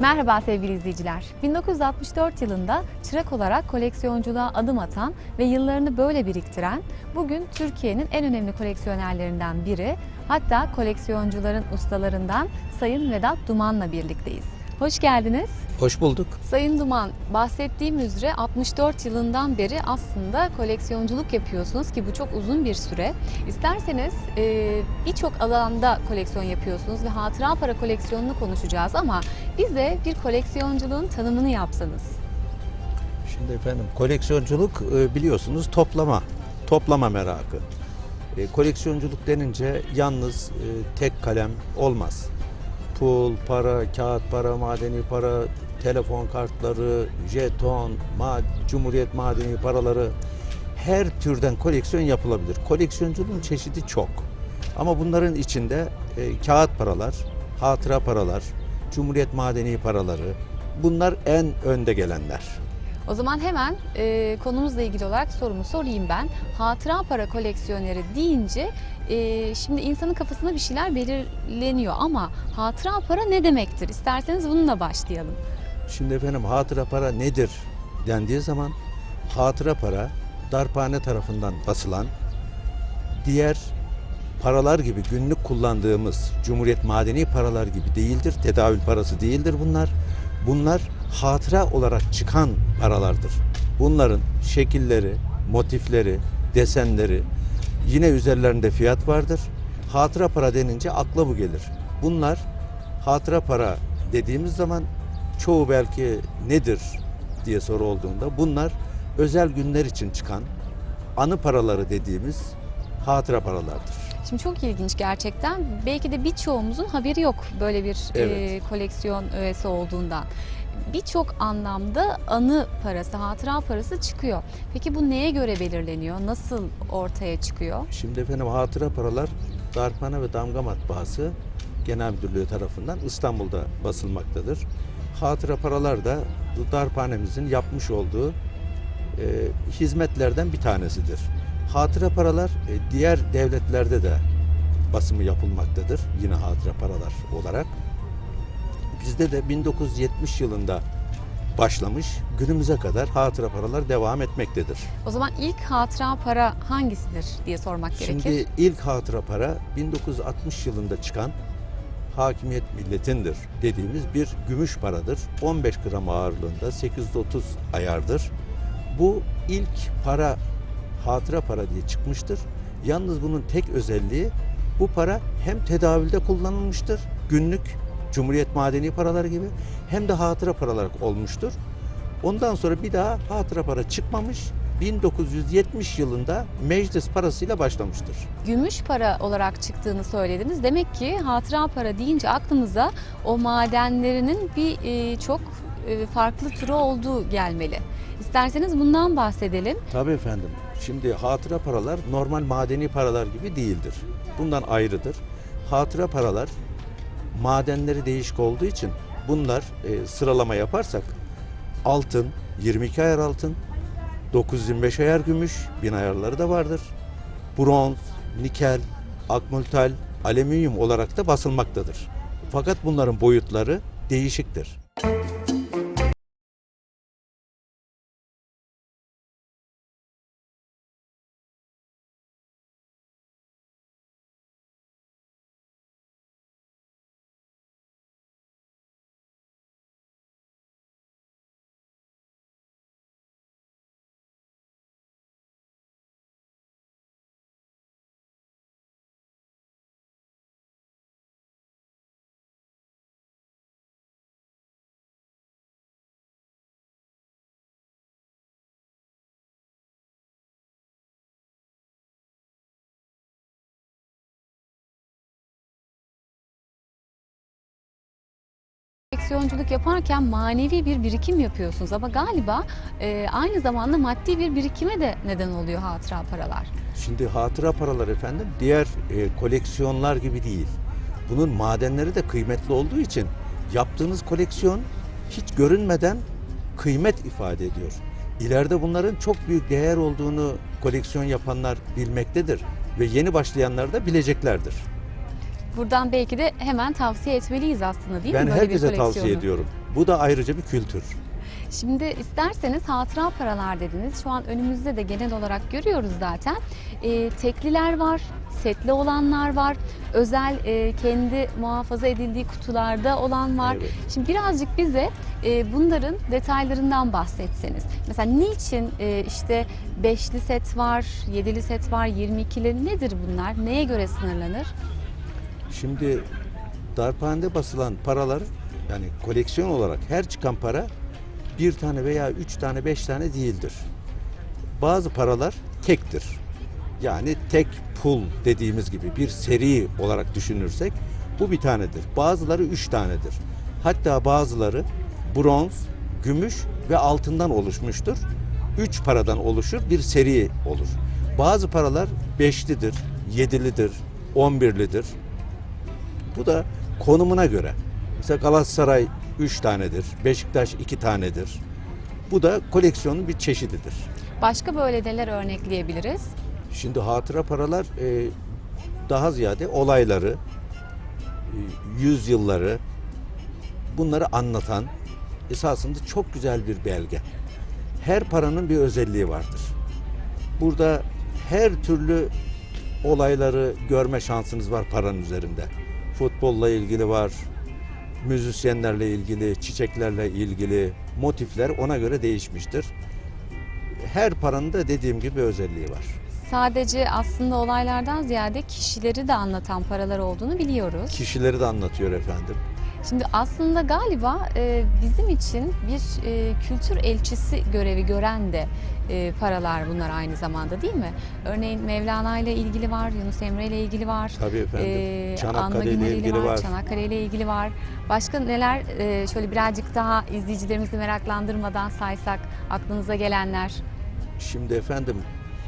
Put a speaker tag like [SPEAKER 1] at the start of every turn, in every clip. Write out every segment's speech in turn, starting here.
[SPEAKER 1] Merhaba sevgili izleyiciler. 1964 yılında çırak olarak koleksiyonculuğa adım atan ve yıllarını böyle biriktiren, bugün Türkiye'nin en önemli koleksiyonerlerinden biri, hatta koleksiyoncuların ustalarından Sayın Vedat Duman'la birlikteyiz. Hoş geldiniz.
[SPEAKER 2] Hoş bulduk.
[SPEAKER 1] Sayın Duman, bahsettiğim üzere 64 yılından beri aslında koleksiyonculuk yapıyorsunuz ki bu çok uzun bir süre. İsterseniz e, birçok alanda koleksiyon yapıyorsunuz ve hatıra para koleksiyonunu konuşacağız ama bize bir koleksiyonculuğun tanımını yapsanız.
[SPEAKER 2] Şimdi efendim koleksiyonculuk e, biliyorsunuz toplama, toplama merakı. E, Koleksiyonculuk denince yalnız e, tek kalem olmaz. Pul, para, kağıt para, madeni para, telefon kartları, jeton, ma cumhuriyet madeni paraları her türden koleksiyon yapılabilir. Koleksiyonculuğun çeşidi çok. Ama bunların içinde e, kağıt paralar, hatıra paralar, cumhuriyet madeni paraları bunlar en önde gelenler.
[SPEAKER 1] O zaman hemen e, konumuzla ilgili olarak sorumu sorayım ben. Hatıra para koleksiyoneri deyince e, şimdi insanın kafasında bir şeyler belirleniyor ama hatıra para ne demektir? İsterseniz bununla başlayalım.
[SPEAKER 2] Şimdi efendim hatıra para nedir dendiği zaman hatıra para darphane tarafından basılan diğer paralar gibi günlük kullandığımız Cumhuriyet madeni paralar gibi değildir. Tedavül parası değildir bunlar. Bunlar hatıra olarak çıkan paralardır. Bunların şekilleri, motifleri, desenleri yine üzerlerinde fiyat vardır. Hatıra para denince akla bu gelir. Bunlar hatıra para dediğimiz zaman çoğu belki nedir diye soru olduğunda bunlar özel günler için çıkan anı paraları dediğimiz hatıra paralardır.
[SPEAKER 1] Şimdi çok ilginç gerçekten. Belki de birçoğumuzun haberi yok böyle bir e,
[SPEAKER 2] Evet.
[SPEAKER 1] koleksiyon öğesi olduğundan. Birçok anlamda anı parası, hatıra parası çıkıyor. Peki bu neye göre belirleniyor? Nasıl ortaya çıkıyor?
[SPEAKER 2] Şimdi efendim hatıra paralar Darphane ve Damga Matbaası Genel Müdürlüğü tarafından İstanbul'da basılmaktadır. Hatıra paralar da darphanemizin yapmış olduğu e, hizmetlerden bir tanesidir. Hatıra paralar e, diğer devletlerde de basımı yapılmaktadır. Yine hatıra paralar olarak. Bizde de 1970 yılında başlamış günümüze kadar hatıra paralar devam etmektedir.
[SPEAKER 1] O zaman ilk hatıra para hangisidir diye sormak gerekir.
[SPEAKER 2] Şimdi ilk hatıra para 1960 yılında çıkan hakimiyet milletindir dediğimiz bir gümüş paradır. 15 gram ağırlığında 830 ayardır. Bu ilk para hatıra para diye çıkmıştır. Yalnız bunun tek özelliği bu para hem tedavülde kullanılmıştır. Günlük Cumhuriyet madeni paraları gibi hem de hatıra paralar olmuştur. Ondan sonra bir daha hatıra para çıkmamış. 1970 yılında meclis parasıyla başlamıştır.
[SPEAKER 1] Gümüş para olarak çıktığını söylediniz. Demek ki hatıra para deyince aklımıza o madenlerinin bir e, çok e, farklı türü olduğu gelmeli. İsterseniz bundan bahsedelim.
[SPEAKER 2] Tabii efendim. Şimdi hatıra paralar normal madeni paralar gibi değildir. Bundan ayrıdır. Hatıra paralar madenleri değişik olduğu için bunlar e, sıralama yaparsak altın 22 ayar altın, 925 ayar gümüş, 1000 ayarları da vardır. Bronz, nikel, akmultal, alüminyum olarak da basılmaktadır. Fakat bunların boyutları değişiktir.
[SPEAKER 1] Koleksiyonculuk yaparken manevi bir birikim yapıyorsunuz ama galiba e, aynı zamanda maddi bir birikime de neden oluyor hatıra paralar.
[SPEAKER 2] Şimdi hatıra paralar efendim diğer e, koleksiyonlar gibi değil. Bunun madenleri de kıymetli olduğu için yaptığınız koleksiyon hiç görünmeden kıymet ifade ediyor. İleride bunların çok büyük değer olduğunu koleksiyon yapanlar bilmektedir ve yeni başlayanlar da bileceklerdir.
[SPEAKER 1] Buradan belki de hemen tavsiye etmeliyiz aslında değil
[SPEAKER 2] ben
[SPEAKER 1] mi? Bir
[SPEAKER 2] herkese tavsiye ediyorum. Bu da ayrıca bir kültür.
[SPEAKER 1] Şimdi isterseniz hatıra paralar dediniz. Şu an önümüzde de genel olarak görüyoruz zaten. Ee, tekliler var, setli olanlar var, özel e, kendi muhafaza edildiği kutularda olan var.
[SPEAKER 2] Evet.
[SPEAKER 1] Şimdi birazcık bize e, bunların detaylarından bahsetseniz. Mesela niçin e, işte beşli set var, yedili set var, 22'li nedir bunlar? Neye göre sınırlanır?
[SPEAKER 2] Şimdi darphanede basılan paralar yani koleksiyon olarak her çıkan para bir tane veya üç tane beş tane değildir. Bazı paralar tektir. Yani tek pul dediğimiz gibi bir seri olarak düşünürsek bu bir tanedir. Bazıları üç tanedir. Hatta bazıları bronz, gümüş ve altından oluşmuştur. Üç paradan oluşur bir seri olur. Bazı paralar beşlidir, yedilidir, on birlidir. Bu da konumuna göre. Mesela Galatasaray 3 tanedir, Beşiktaş 2 tanedir. Bu da koleksiyonun bir çeşididir.
[SPEAKER 1] Başka böyle neler örnekleyebiliriz?
[SPEAKER 2] Şimdi hatıra paralar e, daha ziyade olayları, e, yüzyılları bunları anlatan esasında çok güzel bir belge. Her paranın bir özelliği vardır. Burada her türlü olayları görme şansınız var paranın üzerinde. Futbolla ilgili var, müzisyenlerle ilgili, çiçeklerle ilgili motifler ona göre değişmiştir. Her paranın da dediğim gibi bir özelliği var.
[SPEAKER 1] Sadece aslında olaylardan ziyade kişileri de anlatan paralar olduğunu biliyoruz.
[SPEAKER 2] Kişileri de anlatıyor efendim.
[SPEAKER 1] Şimdi aslında galiba e, bizim için bir e, kültür elçisi görevi gören de e, paralar bunlar aynı zamanda değil mi? Örneğin Mevlana ile ilgili var, Yunus Emre ile ilgili var.
[SPEAKER 2] Tabii efendim.
[SPEAKER 1] e,
[SPEAKER 2] Çanakkale ile ilgili var.
[SPEAKER 1] Çanakkale ile ilgili var. Başka neler e, şöyle birazcık daha izleyicilerimizi meraklandırmadan saysak aklınıza gelenler.
[SPEAKER 2] Şimdi efendim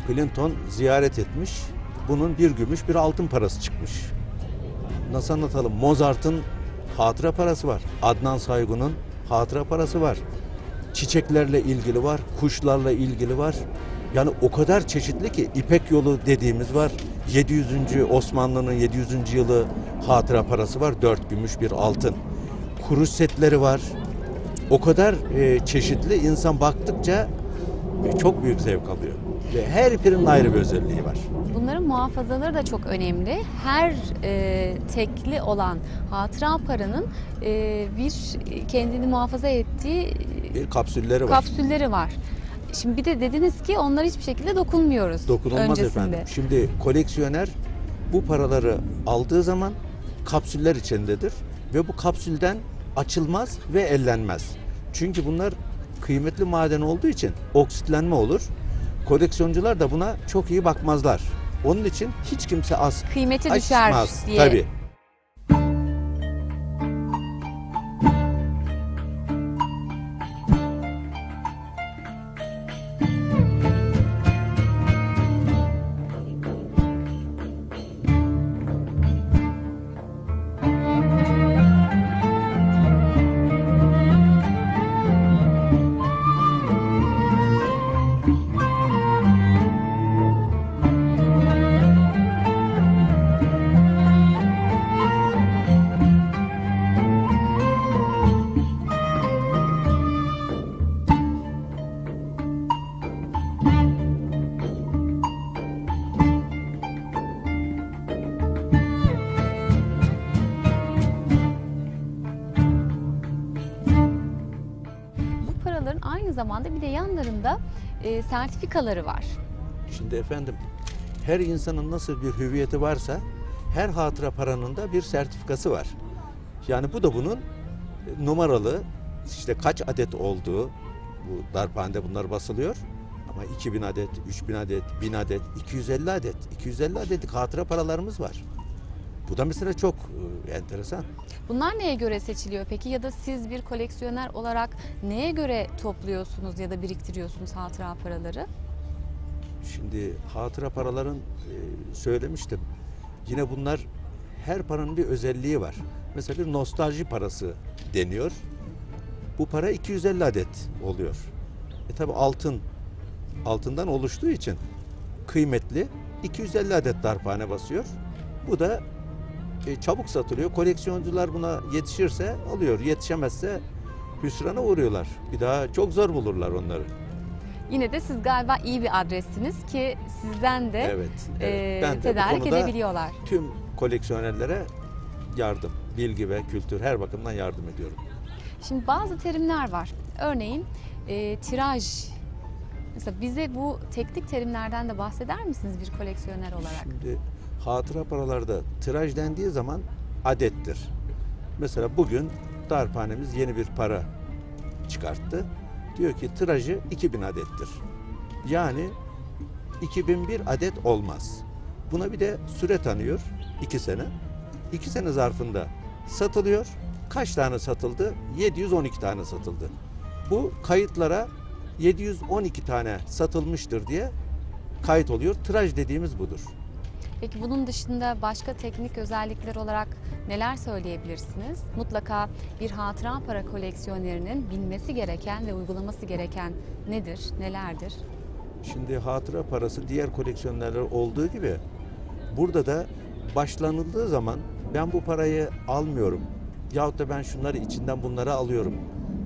[SPEAKER 2] Clinton ziyaret etmiş. Bunun bir gümüş bir altın parası çıkmış. Nasıl anlatalım? Mozart'ın hatıra parası var. Adnan Saygun'un hatıra parası var. Çiçeklerle ilgili var, kuşlarla ilgili var. Yani o kadar çeşitli ki İpek Yolu dediğimiz var. 700. Osmanlı'nın 700. yılı hatıra parası var. 4 gümüş bir altın. Kuruş setleri var. O kadar e, çeşitli insan baktıkça e, çok büyük zevk alıyor. Ve her birinin ayrı bir özelliği var.
[SPEAKER 1] Bunların muhafazaları da çok önemli. Her e, tekli olan hatıra paranın e, bir kendini muhafaza ettiği
[SPEAKER 2] Bir kapsülleri var.
[SPEAKER 1] kapsülleri var. Şimdi bir de dediniz ki onlar hiçbir şekilde dokunmuyoruz
[SPEAKER 2] Dokunulmaz
[SPEAKER 1] öncesinde.
[SPEAKER 2] efendim. Şimdi koleksiyoner bu paraları aldığı zaman kapsüller içindedir ve bu kapsülden açılmaz ve ellenmez. Çünkü bunlar kıymetli maden olduğu için oksitlenme olur. Koleksiyoncular da buna çok iyi bakmazlar. Onun için hiç kimse az
[SPEAKER 1] Kıymeti düşer
[SPEAKER 2] açmaz.
[SPEAKER 1] diye.
[SPEAKER 2] Tabii.
[SPEAKER 1] Zamanda bir de yanlarında e, sertifikaları var.
[SPEAKER 2] Şimdi efendim her insanın nasıl bir hüviyeti varsa her hatıra paranın da bir sertifikası var. Yani bu da bunun e, numaralı işte kaç adet olduğu bu darphanede bunlar basılıyor. Ama 2000 adet, 3000 adet, 1000 adet, 250 adet, 250 adetlik hatıra paralarımız var. Bu da mesela çok e, enteresan.
[SPEAKER 1] Bunlar neye göre seçiliyor peki ya da siz bir koleksiyoner olarak neye göre topluyorsunuz ya da biriktiriyorsunuz hatıra paraları?
[SPEAKER 2] Şimdi hatıra paraların e, söylemiştim. Yine bunlar her paranın bir özelliği var. Mesela bir nostalji parası deniyor. Bu para 250 adet oluyor. E tabi altın altından oluştuğu için kıymetli 250 adet darphane basıyor. Bu da e, çabuk satılıyor. Koleksiyoncular buna yetişirse alıyor. Yetişemezse hüsrana uğruyorlar. Bir daha çok zor bulurlar onları.
[SPEAKER 1] Yine de siz galiba iyi bir adressiniz ki sizden de
[SPEAKER 2] Evet.
[SPEAKER 1] e,
[SPEAKER 2] evet. Ben de
[SPEAKER 1] tedarik edebiliyorlar.
[SPEAKER 2] tüm koleksiyonerlere yardım, bilgi ve kültür her bakımdan yardım ediyorum.
[SPEAKER 1] Şimdi bazı terimler var. Örneğin e, tiraj. Mesela bize bu teknik terimlerden de bahseder misiniz bir koleksiyoner olarak?
[SPEAKER 2] Şimdi hatıra paralarda tiraj dendiği zaman adettir. Mesela bugün darphanemiz yeni bir para çıkarttı. Diyor ki tirajı 2000 adettir. Yani 2001 adet olmaz. Buna bir de süre tanıyor. 2 sene. 2 sene zarfında satılıyor. Kaç tane satıldı? 712 tane satıldı. Bu kayıtlara 712 tane satılmıştır diye kayıt oluyor. Tiraj dediğimiz budur.
[SPEAKER 1] Peki bunun dışında başka teknik özellikler olarak neler söyleyebilirsiniz? Mutlaka bir hatıra para koleksiyonerinin bilmesi gereken ve uygulaması gereken nedir, nelerdir?
[SPEAKER 2] Şimdi hatıra parası diğer koleksiyonlarda olduğu gibi burada da başlanıldığı zaman ben bu parayı almıyorum. Yahut da ben şunları içinden bunları alıyorum.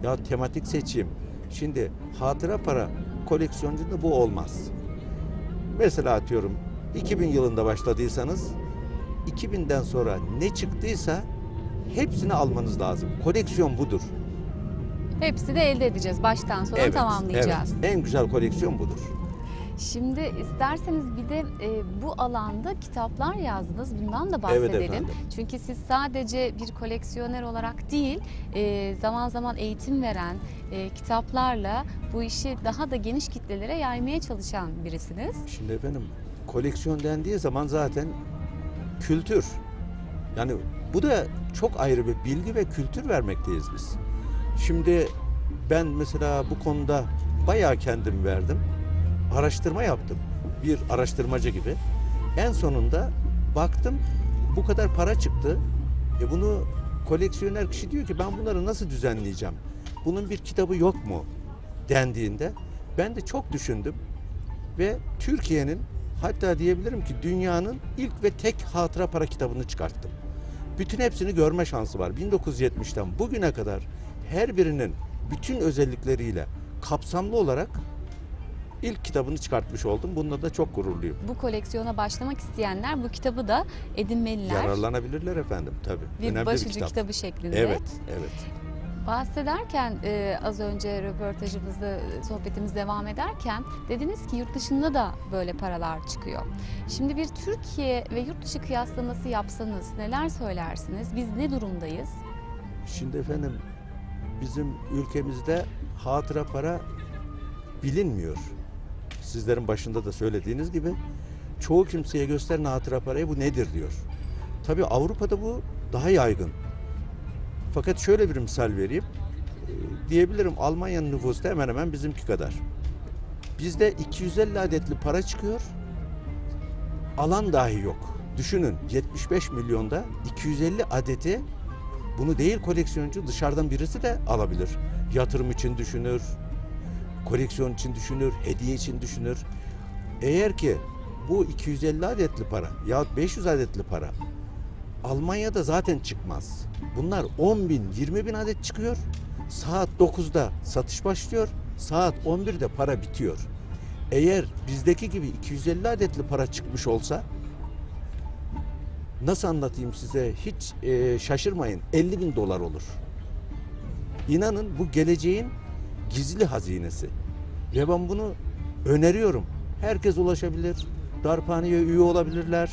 [SPEAKER 2] Ya tematik seçeyim. Şimdi hatıra para koleksiyoncunda bu olmaz. Mesela atıyorum 2000 yılında başladıysanız 2000'den sonra ne çıktıysa hepsini almanız lazım. Koleksiyon budur.
[SPEAKER 1] Hepsi de elde edeceğiz. Baştan sona tamamlayacağız.
[SPEAKER 2] evet. En güzel koleksiyon budur.
[SPEAKER 1] Şimdi isterseniz bir de e, bu alanda kitaplar yazdınız. Bundan da
[SPEAKER 2] Evet
[SPEAKER 1] bahsedelim.
[SPEAKER 2] efendim.
[SPEAKER 1] Çünkü siz sadece bir koleksiyoner olarak değil, e, zaman zaman eğitim veren e, kitaplarla bu işi daha da geniş kitlelere yaymaya çalışan birisiniz.
[SPEAKER 2] Şimdi efendim koleksiyon dendiği zaman zaten kültür. Yani bu da çok ayrı bir bilgi ve kültür vermekteyiz biz. Şimdi ben mesela bu konuda bayağı kendim verdim. Araştırma yaptım. Bir araştırmacı gibi. En sonunda baktım bu kadar para çıktı. E bunu koleksiyoner kişi diyor ki ben bunları nasıl düzenleyeceğim? Bunun bir kitabı yok mu? dendiğinde ben de çok düşündüm ve Türkiye'nin hatta diyebilirim ki dünyanın ilk ve tek hatıra para kitabını çıkarttım. Bütün hepsini görme şansı var. 1970'ten bugüne kadar her birinin bütün özellikleriyle kapsamlı olarak ilk kitabını çıkartmış oldum. Bunda da çok gururluyum.
[SPEAKER 1] Bu koleksiyona başlamak isteyenler bu kitabı da edinmeliler.
[SPEAKER 2] Yararlanabilirler efendim tabii.
[SPEAKER 1] bir
[SPEAKER 2] Önemli
[SPEAKER 1] başucu
[SPEAKER 2] bir kitap.
[SPEAKER 1] kitabı şeklinde.
[SPEAKER 2] Evet, evet.
[SPEAKER 1] Bahsederken e, az önce röportajımızda e, sohbetimiz devam ederken dediniz ki yurt dışında da böyle paralar çıkıyor. Şimdi bir Türkiye ve yurt dışı kıyaslaması yapsanız neler söylersiniz? Biz ne durumdayız?
[SPEAKER 2] Şimdi efendim bizim ülkemizde hatıra para bilinmiyor. Sizlerin başında da söylediğiniz gibi çoğu kimseye gösteren hatıra parayı bu nedir diyor. Tabii Avrupa'da bu daha yaygın. Fakat şöyle bir misal vereyim. Ee, diyebilirim Almanya'nın nüfusu da hemen hemen bizimki kadar. Bizde 250 adetli para çıkıyor. Alan dahi yok. Düşünün 75 milyonda 250 adeti bunu değil koleksiyoncu dışarıdan birisi de alabilir. Yatırım için düşünür, koleksiyon için düşünür, hediye için düşünür. Eğer ki bu 250 adetli para yahut 500 adetli para Almanya'da zaten çıkmaz. Bunlar 10 bin, 20 bin adet çıkıyor. Saat 9'da satış başlıyor. Saat 11'de para bitiyor. Eğer bizdeki gibi 250 adetli para çıkmış olsa nasıl anlatayım size hiç e, şaşırmayın 50 bin dolar olur. İnanın bu geleceğin gizli hazinesi. Ve ben bunu öneriyorum. Herkes ulaşabilir. Darphaneye üye olabilirler.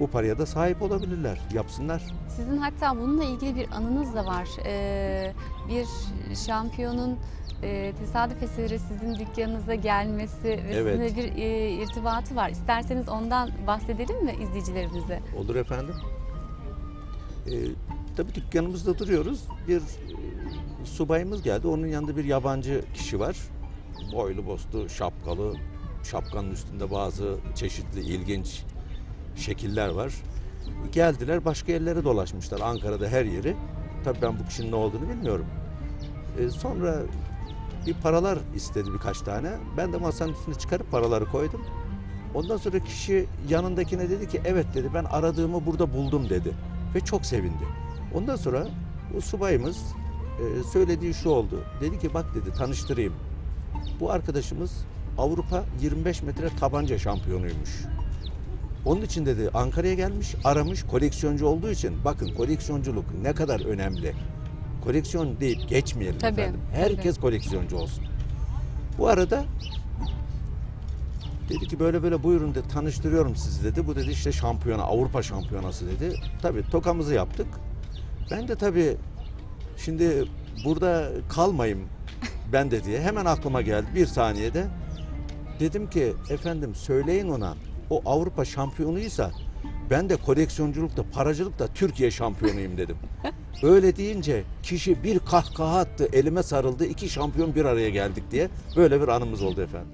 [SPEAKER 2] Bu paraya da sahip olabilirler. Yapsınlar.
[SPEAKER 1] Sizin hatta bununla ilgili bir anınız da var. Ee, bir şampiyonun e, tesadüf eseri sizin dükkanınıza gelmesi ve
[SPEAKER 2] Evet.
[SPEAKER 1] sizinle bir e, irtibatı var. İsterseniz ondan bahsedelim mi izleyicilerimize?
[SPEAKER 2] Olur efendim. Ee, tabii dükkanımızda duruyoruz. Bir e, subayımız geldi. Onun yanında bir yabancı kişi var. Boylu boslu, şapkalı. Şapkanın üstünde bazı çeşitli ilginç şekiller var. Geldiler başka yerlere dolaşmışlar. Ankara'da her yeri. Tabii ben bu kişinin ne olduğunu bilmiyorum. Ee, sonra bir paralar istedi birkaç tane. Ben de masanın üstüne çıkarıp paraları koydum. Ondan sonra kişi yanındakine dedi ki evet dedi ben aradığımı burada buldum dedi. Ve çok sevindi. Ondan sonra o subayımız e, söylediği şu oldu. Dedi ki bak dedi tanıştırayım. Bu arkadaşımız Avrupa 25 metre tabanca şampiyonuymuş. Onun için dedi Ankara'ya gelmiş, aramış koleksiyoncu olduğu için. Bakın koleksiyonculuk ne kadar önemli. Koleksiyon deyip geçmeyelim
[SPEAKER 1] Tabii,
[SPEAKER 2] efendim. Herkes koleksiyoncu olsun. Bu arada dedi ki böyle böyle buyurun dedi tanıştırıyorum sizi dedi. Bu dedi işte şampiyona Avrupa şampiyonası dedi. Tabii tokamızı yaptık. Ben de tabii şimdi burada kalmayayım ben de diye hemen aklıma geldi bir saniyede. Dedim ki efendim söyleyin ona o Avrupa şampiyonuysa ben de koleksiyonculukta, paracılıkta Türkiye şampiyonuyum dedim. Öyle deyince kişi bir kahkaha attı, elime sarıldı, iki şampiyon bir araya geldik diye böyle bir anımız oldu efendim.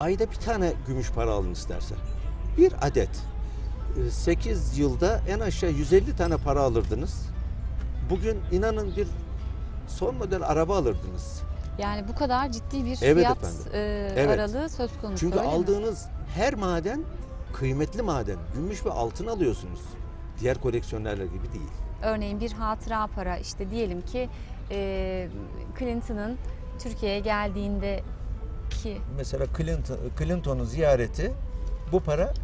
[SPEAKER 2] Ayda bir tane gümüş para alın istersen. Bir adet. 8 yılda en aşağı 150 tane para alırdınız. Bugün inanın bir son model araba alırdınız.
[SPEAKER 1] Yani bu kadar ciddi bir
[SPEAKER 2] Evet
[SPEAKER 1] fiyat
[SPEAKER 2] efendim.
[SPEAKER 1] e,
[SPEAKER 2] Evet.
[SPEAKER 1] aralığı söz konusu.
[SPEAKER 2] Çünkü
[SPEAKER 1] öyle mi?
[SPEAKER 2] aldığınız her maden kıymetli maden. Gümüş ve altın alıyorsunuz. Diğer koleksiyonerler gibi değil.
[SPEAKER 1] Örneğin bir hatıra para işte diyelim ki e, Clinton'ın Türkiye'ye geldiğinde ki
[SPEAKER 2] Mesela Clinton, Clinton'un ziyareti bu para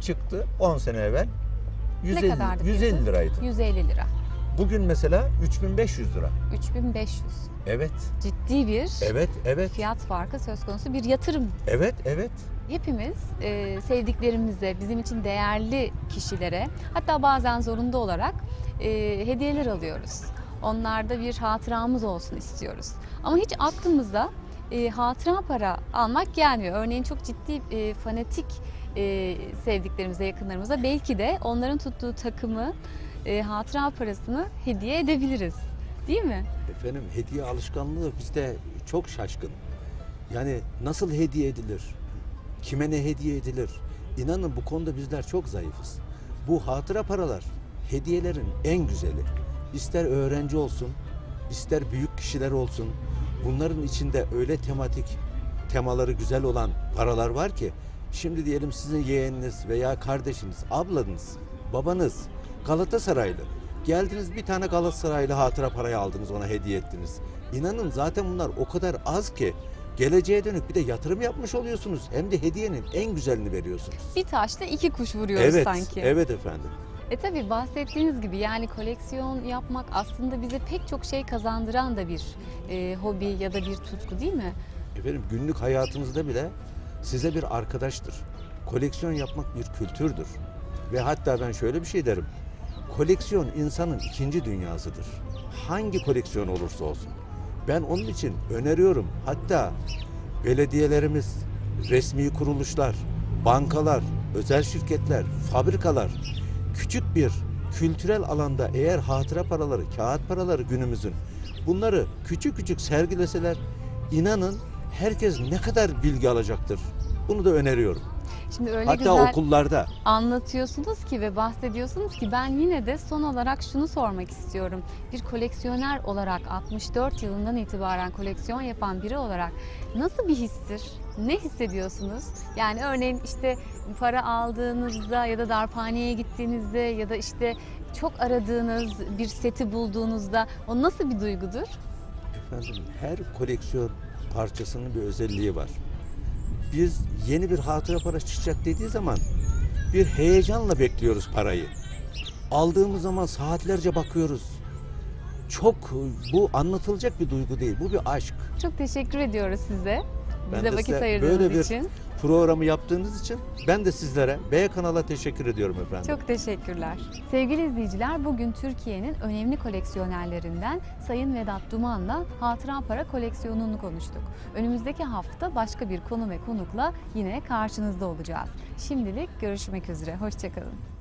[SPEAKER 2] çıktı 10 sene evvel. 150,
[SPEAKER 1] kadardı
[SPEAKER 2] 150
[SPEAKER 1] fiyatı?
[SPEAKER 2] liraydı.
[SPEAKER 1] 150 lira.
[SPEAKER 2] Bugün mesela 3500 lira.
[SPEAKER 1] 3500.
[SPEAKER 2] Evet,
[SPEAKER 1] Ciddi bir
[SPEAKER 2] evet, evet.
[SPEAKER 1] fiyat farkı söz konusu bir yatırım.
[SPEAKER 2] Evet, evet.
[SPEAKER 1] Hepimiz e, sevdiklerimize, bizim için değerli kişilere hatta bazen zorunda olarak e, hediyeler alıyoruz. Onlarda bir hatıramız olsun istiyoruz. Ama hiç aklımıza e, hatıra para almak gelmiyor. Örneğin çok ciddi e, fanatik e, sevdiklerimize, yakınlarımıza belki de onların tuttuğu takımı, e, hatıra parasını hediye edebiliriz. Değil mi?
[SPEAKER 2] Efendim hediye alışkanlığı bizde çok şaşkın. Yani nasıl hediye edilir? Kime ne hediye edilir? İnanın bu konuda bizler çok zayıfız. Bu hatıra paralar hediyelerin en güzeli. İster öğrenci olsun, ister büyük kişiler olsun. Bunların içinde öyle tematik temaları güzel olan paralar var ki şimdi diyelim sizin yeğeniniz veya kardeşiniz, ablanız, babanız Galatasaraylı. Geldiniz bir tane Galatasaraylı hatıra parayı aldınız ona hediye ettiniz. İnanın zaten bunlar o kadar az ki geleceğe dönük bir de yatırım yapmış oluyorsunuz. Hem de hediyenin en güzelini veriyorsunuz.
[SPEAKER 1] Bir taşla iki kuş vuruyoruz
[SPEAKER 2] evet,
[SPEAKER 1] sanki.
[SPEAKER 2] evet efendim.
[SPEAKER 1] E tabi bahsettiğiniz gibi yani koleksiyon yapmak aslında bize pek çok şey kazandıran da bir e, hobi ya da bir tutku değil mi?
[SPEAKER 2] Efendim günlük hayatınızda bile size bir arkadaştır. Koleksiyon yapmak bir kültürdür. Ve hatta ben şöyle bir şey derim. Koleksiyon insanın ikinci dünyasıdır. Hangi koleksiyon olursa olsun. Ben onun için öneriyorum. Hatta belediyelerimiz, resmi kuruluşlar, bankalar, özel şirketler, fabrikalar küçük bir kültürel alanda eğer hatıra paraları, kağıt paraları günümüzün bunları küçük küçük sergileseler inanın herkes ne kadar bilgi alacaktır. Bunu da öneriyorum.
[SPEAKER 1] Şimdi öyle
[SPEAKER 2] Hatta
[SPEAKER 1] güzel
[SPEAKER 2] okullarda
[SPEAKER 1] anlatıyorsunuz ki ve bahsediyorsunuz ki ben yine de son olarak şunu sormak istiyorum. Bir koleksiyoner olarak 64 yılından itibaren koleksiyon yapan biri olarak nasıl bir histir? Ne hissediyorsunuz? Yani örneğin işte para aldığınızda ya da darphaneye gittiğinizde ya da işte çok aradığınız bir seti bulduğunuzda o nasıl bir duygudur?
[SPEAKER 2] Efendim her koleksiyon parçasının bir özelliği var. Biz yeni bir hatıra para çıkacak dediği zaman bir heyecanla bekliyoruz parayı. Aldığımız zaman saatlerce bakıyoruz. Çok bu anlatılacak bir duygu değil. Bu bir aşk.
[SPEAKER 1] Çok teşekkür ediyoruz size.
[SPEAKER 2] Ben
[SPEAKER 1] Bize
[SPEAKER 2] de
[SPEAKER 1] vakit
[SPEAKER 2] size
[SPEAKER 1] ayırdığınız
[SPEAKER 2] böyle bir
[SPEAKER 1] için.
[SPEAKER 2] Programı yaptığınız için ben de sizlere B kanala teşekkür ediyorum efendim.
[SPEAKER 1] Çok teşekkürler. Sevgili izleyiciler bugün Türkiye'nin önemli koleksiyonerlerinden Sayın Vedat Duman'la Hatıra Para koleksiyonunu konuştuk. Önümüzdeki hafta başka bir konu ve konukla yine karşınızda olacağız. Şimdilik görüşmek üzere. Hoşçakalın.